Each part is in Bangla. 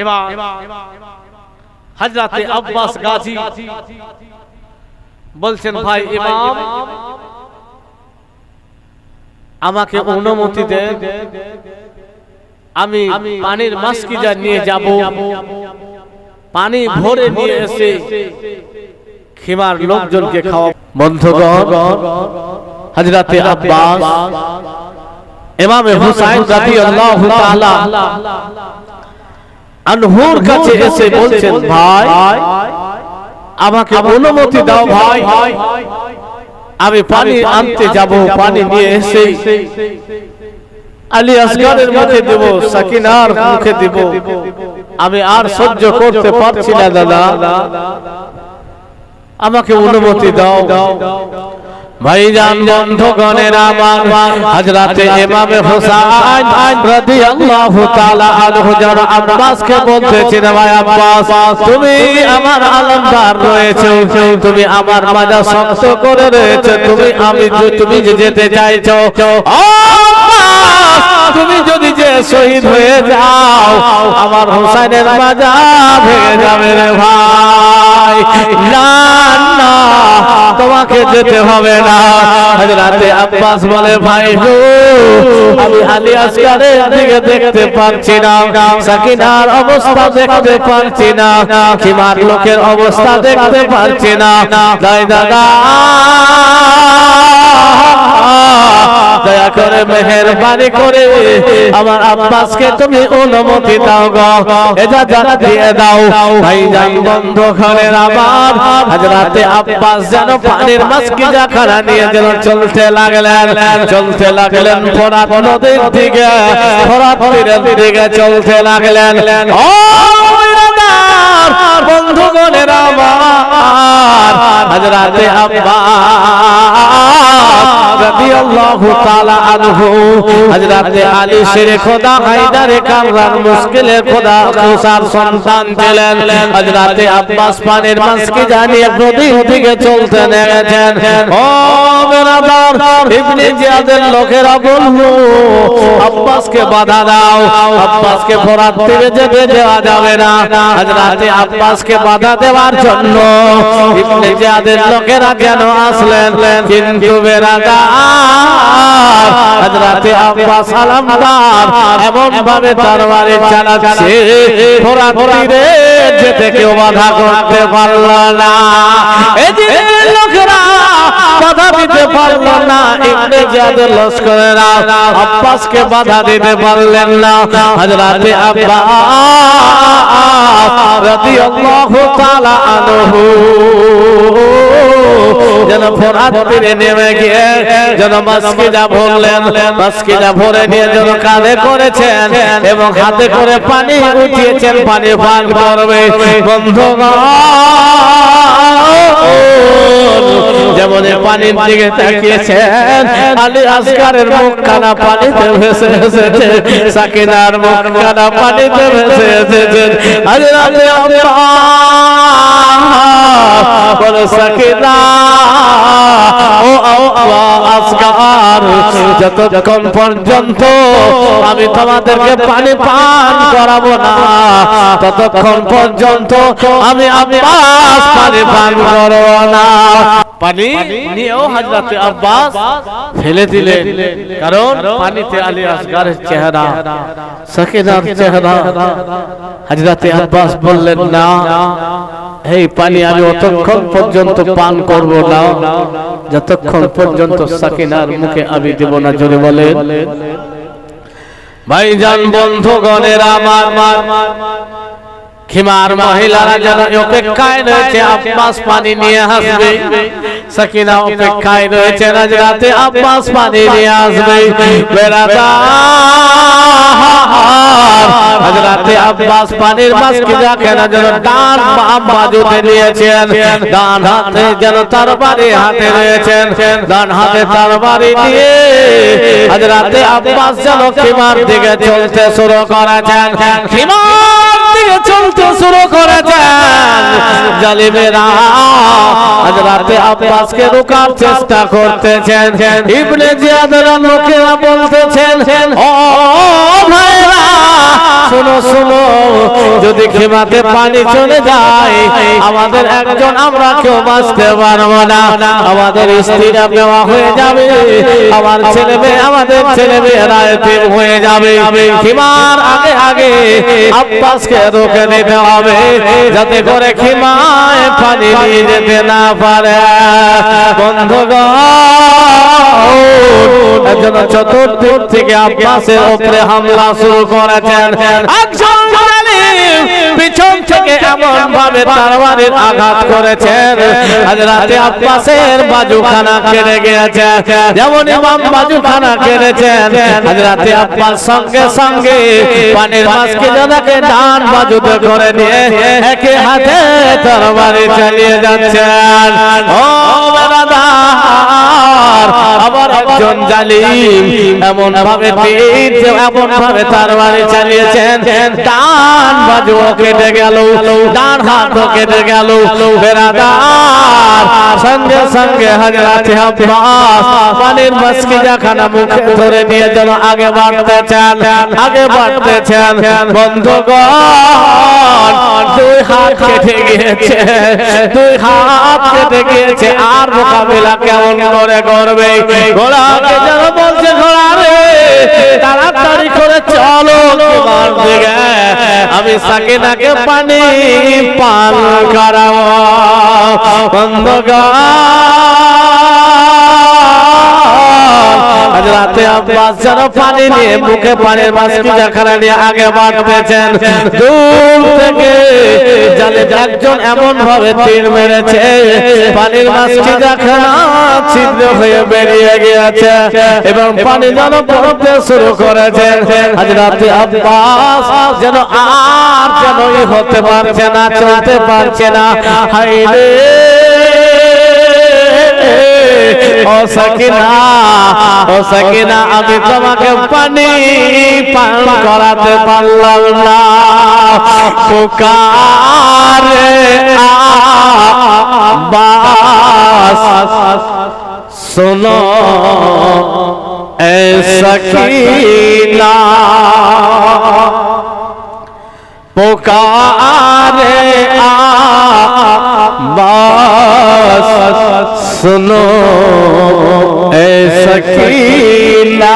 এবার হজরতে আব্বাস গাজী বলছেন ভাই ইমাম আমাকে অনুমতি দেন আমি পানির মাস্কিজা নিয়ে যাব। পানি ভরে নিয়ে এসে খিমার লোকজনকে খাওয়া। বন্ধুগণ হজরতে আব্বাস ইমামে হুসাইন রাদিয়াল্লাহু তাআলা আনহুর কাছে এসে বলছেন ভাই আমাকে অনুমতি দাও ভাই। আমি পানি আনতে যাব পানি নিয়ে এসে আলী আসগরের মুখে দেব সাকিনার মুখে দেব। আমি আর সহ্য করতে পারছি না দাদা। আমাকে অনুমতি দাও। ভাইজান বন্ধুগণের আমার হযরতে ইমামে হুসাইন রাদিয়াল্লাহু তাআলা আনহু যারা আব্বাসকে বলতেছেন ভাই আব্বাস তুমি আমার আলমদার রয়েছে তুমি আমার মাজা শক্ত করে রয়েছে তুমি আমি তুমি যেতে চাইছো আব্বাস, তুমি যদি শহীদ হয়ে যাও। আমার হুসাইনের মাজা ভেঙে যাবে রে ভাই। না তোমাকে যেতে হবে না। হযরতে আব্বাস বলে, ভাই গো, আমি আলী আসকারের দিকে দেখতে পাচ্ছি না। সাকিনার অবস্থা দেখতে পাচ্ছি না। কিমার লোকের অবস্থা দেখতে পাচ্ছি না। দাদা দয়া করে মেহেরবানি করে আমার আব্বাসকে তুমি অনুমতি দাও গো। এটা জানা দিয়ে দাও। ভাই যান বন্ধ ঘরের আবার হাজরাতে আব্বাস যেন পানির মাছকি জাখানা নিয়ে যেন চলতে লাগলেন। চলতে লাগলেন ফোরাত নদীর দিকে ফোরাত তীরের দিকে চলতে লাগলেন। ও বন্ধুগণের আমার হাজরাতে আব্বাস রাদিয়াল্লাহু তাআলা আনহু। হযরত আলী শেরে খোদা, হায়দারে কাররার মুশকিলে খোদা মুসার সন্তান ছিলেন। হযরত আব্বাস পানের মাসকে জানিয়ে নদীর দিকে চলতে লেগেছেন ও বেরাদার ইবনে জিয়াদের লোকেরা বলল, আব্বাসকে বাধা দাও, আব্বাসকে ফোরাত তীরে যেতে দেওয়া যাবে না। হযরত আব্বাসকে বাধা দেওয়ার জন্য ইবনে জিয়াদের লোকেরা কেন আসলেন? কিন্তু বেরাদার আলমদার এমন ভাবে দরবারে চালাচ্ছে। ঘোরা তীরে যেতে কেউ বাধা করতে পারল না। এদিকে বাধা দিতে পারল না ইবনে জিয়াদের লস্করেরা আব্বাসকে বাধা দিতে পারলেন না। হযরতে আব্বাস রাদিয়াল্লাহু তাআলা আনহু যেন ফোরাত তীরে নেমে গিয়ে যেন মাসকিজা ভরলেন মাসকিজা ভরে নিয়ে যেন কাঁধে করেছেন এবং হাতে করে পানি উঠিয়েছেন পানি পান করবে। বন্ধুগণ যেমন পানির দিকে তাকিয়েছেন, আলী আসগারের পানিতে ভেসে এসেছে, সাকিনার পানিতে ভেসে এসেছে। আমরা বলো, সাকিনা আসগার যতক্ষণ পর্যন্ত আমি তোমাদেরকে পানি পান করাবো না। ততক্ষণ পর্যন্ত আমি আব্বাস পানি পান করব না। পানি নিয়েও হাজরাতে আব্বাস ফেলে দিলেন কারণ পানিতে আলী আসগারের চেহারা সাকিনার চেহারা হাজরাতে আব্বাস বললেন না এই পানি আমি অতক্ষণ পর্যন্ত পান করব না যতক্ষণ পর্যন্ত সাকিনার মুখে আমি দেব না জোরে বলেন। ভাইজান বন্ধুগণের আমার খিমার মহিলারা যেন অপেক্ষায় রয়েছে আব্বাস পানি নিয়ে আসবে সাকিনা অপেক্ষায় রয়েছে রাতে আব্বাস পানি আসবে বেড়াদা হযরতে আব্বাস পানির মাসকে দেখেন যেন ডান বাম বাজুতে নিয়েছেন ডান হাতে যেন তরবারি হাতে রয়েছেন ডান হাতে তরবারি নিয়ে হযরতে আব্বাস যেন খিমার দিকে চলতে শুরু করেছেন খিমার চলতে শুরু চেষ্টা করতেছেন। ইবনে জিয়াদের লোকেরা বলতেছেন ও শুনো যদি খেমাতে পানি চলে যায়, আমাদের একজন আমরা কেউ বাঁচতে পারব না। আমাদের স্ত্রীরা বেওয়া হয়ে যাবে, আমার ছেলে মেয়ে, আমাদের ছেলে এতিম হয়ে যাবে। খিমার আগে আগে আব্বাসকে রোকে নিতে হবে, যাতে করে খিমায় পানি নিয়ে যেতে না পারে। বন্ধুগণ একজন চতুর্দিক থেকে আব্বাসের উপরে হামলা শুরু করেছেন। পিছন থেকে এমন ভাবে তারবারের আঘাত করেছেন। রাতে আব্বাসের বাজুখানা কেড়ে গিয়েছে যেমন ইমাম বাজুখানা কেড়েছেন। রাতে আব্বাস সঙ্গে সঙ্গে পানির মাছকে যাদেরকে ডান বাজুতে করে নিয়ে একে হাতে তরবারি চালিয়ে যাচ্ছেন। ও বেড়াদার আবার একজন জালিম এমন ভাবে তীর এমন ভাবে তার বাড়ি চালিয়েছেন। ডান বাজু কেটে গেল ডান হাত কেটে গেল। বেড়াদার সঙ্গে সঙ্গে হাজরাতে আব্বাস পানির মাছকে যাখানা মুখে ধরে নিয়ে যেন আগে বাড়তে চান আগে বাড়তে চান। বন্ধুগণ। দুই হাত কেটে গিয়েছে দুই হাত কেটে গিয়েছে। আর মোকাবিলা কেমন করে করবে? ঘোড়াকে যেন বলছে ঘোড়া রে তাড়াতাড়ি করে চলো আমি সাকিনাকে পানি পান করাবো। আজ রাতে আব্বাস যেন পানি নিয়ে মুখে পানির নিয়ে আগে বাড়তেছেন দূর একজন এমন ভাবে তীর মেরেছে। পানির মাছকি জাখানা ছিদ্র হয়ে বেরিয়ে গিয়েছে এবং পানি যেন পড়তে শুরু করেছে। আজ রাতে আব্বাস যেন আর যেন হতে পারছে না, চলতে পারছে না। হাই রে! ও সকিনা! ও সাকিনা আমি তোমাকে পানি পান করাতে পারলাম না। পুকার বাস শোনো এ সকিনা। পুকারে আ শোনো। सकीना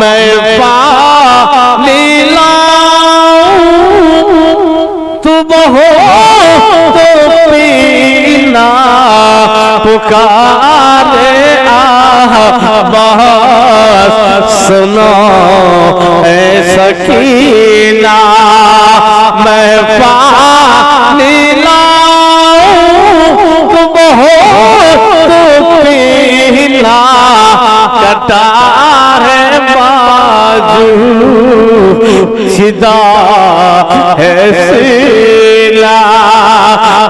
मैं पानी लाऊं तू बहो तो पीना पुकारे आवाज़ बाजू है सीला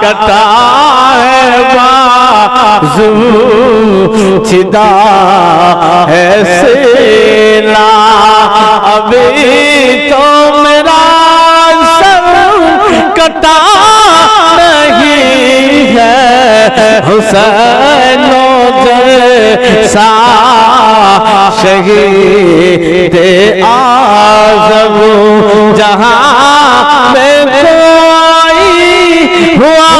कटा है बाजू छिदा है सीला। अभी तो मेरा सर कटा नहीं है। हुसैन जैसा शहीद आज़म जहाँ में कोई हुआ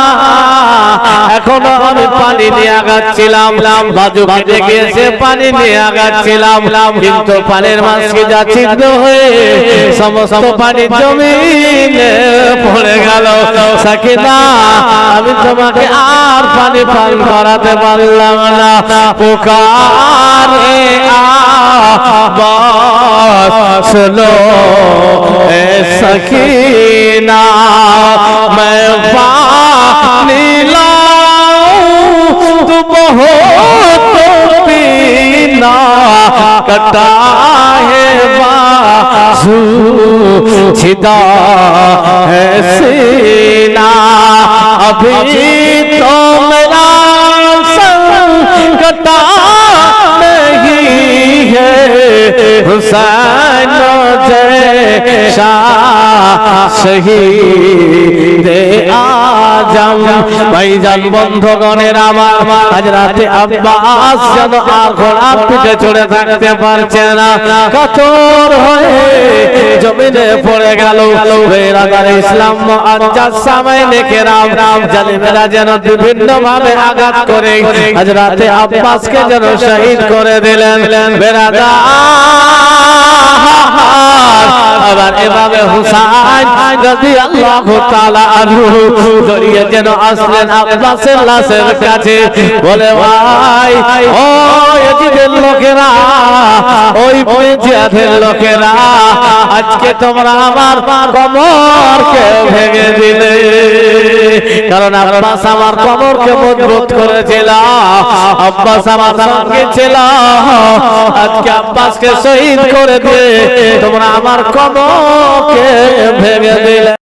এখনও আমি পানি নিয়ে আগাচ্ছিলাম। বাজু বাজে গিয়েছে পানি নিয়ে আগাচ্ছিলাম। কিন্তু পানির মাঝকে যা ছিদ্র হয়ে সমস্ত পানি পড়ে গেল। আমি তোমাকে আর পানি পান করাতে পারলাম না। পোকার সকিনা कटा है बाजू छिदा है सीना। अभी तो मेरा संकटा नहीं है हुसैन जैसा। শহীদ আজম, ভাইজান বন্ধগণের আমার আজ রাতে আব্বাস যেন আর ঘোড়া পিঠে চড়ে থাকতে পারছে না। কাতর হয়ে জমিনে পড়ে গেল। বেরাদার ইসলাম আজ্জাদ সামাই নেকে রাম রাম জালিমেরা যেন বিভিন্ন ভাবে আঘাত করে। আজ রাতে আব্বাসকে যেন শহীদ করে দিলেন। বেরাদার আবার এভাবে হুসাইন রাদিয়াল্লাহু তাআলা আনহু জড়িয়ে যেন আসলেন আব্বাসের লাশের কাছে বলে ভাই ও লোকেরা ওই পঞ্চায়েতের লোকেরা আজকে তোমরা আমার কমরকে ভেঙে দিলে। কারণ আব্বাস আমার কমরকে মজবুত করেছিল। আব্বাস আমার সঙ্গে ছিল। আজকে আব্বাসকে শহীদ করে দিয়ে তোমরা আমার কমরকে ভেঙে দিলে।